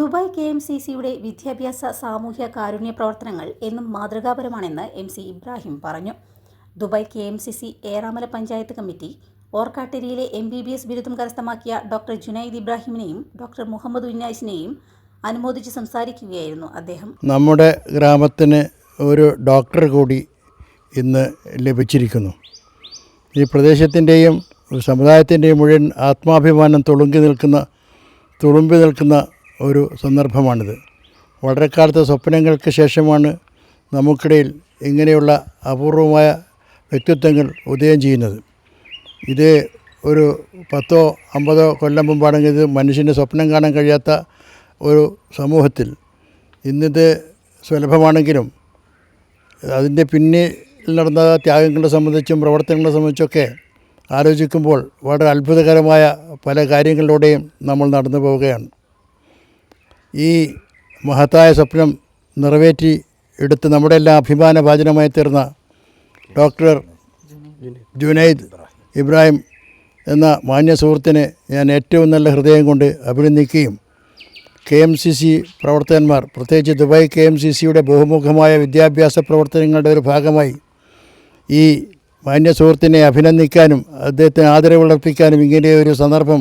Dubai K M C സിയുടെ വിദ്യാഭ്യാസ സാമൂഹ്യ കാരുണ്യ പ്രവർത്തനങ്ങൾ എന്നും മാതൃകാപരമാണെന്ന് എം സി ഇബ്രാഹിം പറഞ്ഞു. Dubai K M C C Eramala panchayat committee ഓർക്കാട്ടേരിയിലെ M B B S ബിരുദം കരസ്ഥമാക്കിയ ഡോക്ടർ ജുനൈദ് ഇബ്രാഹിമിനെയും ഡോക്ടർ മുഹമ്മദ് ഉന്നാസിനെയും അനുമോദിച്ച് സംസാരിക്കുകയായിരുന്നു അദ്ദേഹം. നമ്മുടെ ഗ്രാമത്തിന് ഒരു ഡോക്ടർ കൂടി ഇന്ന് ലഭിച്ചിരിക്കുന്നു. ഈ പ്രദേശത്തിന്റെയും സമുദായത്തിന്റെയും മുഴുവൻ ആത്മാഭിമാനം തുളുങ്കി നിൽക്കുന്ന തുളുമ്പി നിൽക്കുന്ന ഒരു സന്ദർഭമാണിത്. വളരെ കാലത്തെ സ്വപ്നങ്ങൾക്ക് ശേഷമാണ് നമുക്കിടയിൽ ഇങ്ങനെയുള്ള അപൂർവമായ വ്യക്തിത്വങ്ങൾ ഉദയം ചെയ്യുന്നത്. ഇത് ഒരു പത്തോ അമ്പതോ കൊല്ലം മുമ്പാണെങ്കിൽ ഇത് സ്വപ്നം കാണാൻ കഴിയാത്ത ഒരു സമൂഹത്തിൽ ഇന്നിത് സുലഭമാണെങ്കിലും അതിന്റെ പിന്നിൽ നടന്ന ത്യാഗങ്ങളെ സംബന്ധിച്ചും പ്രവർത്തനങ്ങളെ സംബന്ധിച്ചൊക്കെ ആലോചിക്കുമ്പോൾ വളരെ അത്ഭുതകരമായ പല കാര്യങ്ങളിലൂടെയും നമ്മൾ നടന്നു പോവുകയാണ്. ഈ മഹത്തായ സ്വപ്നം നിറവേറ്റി എടുത്ത് നമ്മുടെ എല്ലാം അഭിമാന ഭാചനമായി തീർന്ന ഡോക്ടർ ജുനൈദ് ഇബ്രാഹിം എന്ന മാന്യ സുഹൃത്തിനെ ഞാൻ ഏറ്റവും നല്ല ഹൃദയം കൊണ്ട് അഭിനന്ദിക്കുകയും കെ എം സി സി പ്രവർത്തകന്മാർ പ്രത്യേകിച്ച് ദുബായ് കെ എം സി സിയുടെ ബഹുമുഖമായ വിദ്യാഭ്യാസ പ്രവർത്തനങ്ങളുടെ ഒരു ഭാഗമായി ഈ മാന്യ സുഹൃത്തിനെ അഭിനന്ദിക്കാനും അദ്ദേഹത്തിന് ആദരവുളർപ്പിക്കാനും ഇങ്ങനെ ഒരു സന്ദർഭം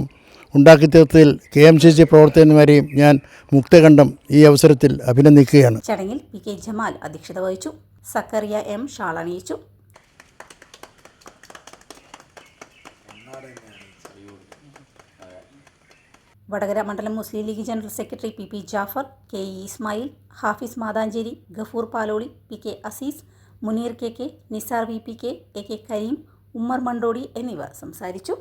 ഉണ്ടാക്കി തീർത്തതിൽ കെ എം സി സി പ്രവർത്തകന്മാരെയും ഞാൻ മുക്തകണ്ഠം ഈ അവസരത്തിൽ അഭിനന്ദിക്കുകയാണ്. ചടങ്ങിൽ പി കെ ജമാൽ അധ്യക്ഷത വഹിച്ചു. സക്കറിയ എം ഷാൾ അണിയിച്ചു. വടകര മണ്ഡലം Muslim League general secretary P P Jafar K E Ismail Hafiz Mathancheri Gafoor Paloli P K Azeez Muneer K K Nisar V P K A K Kareem Ummer Mandodi എന്നിവർ സംസാരിച്ചു.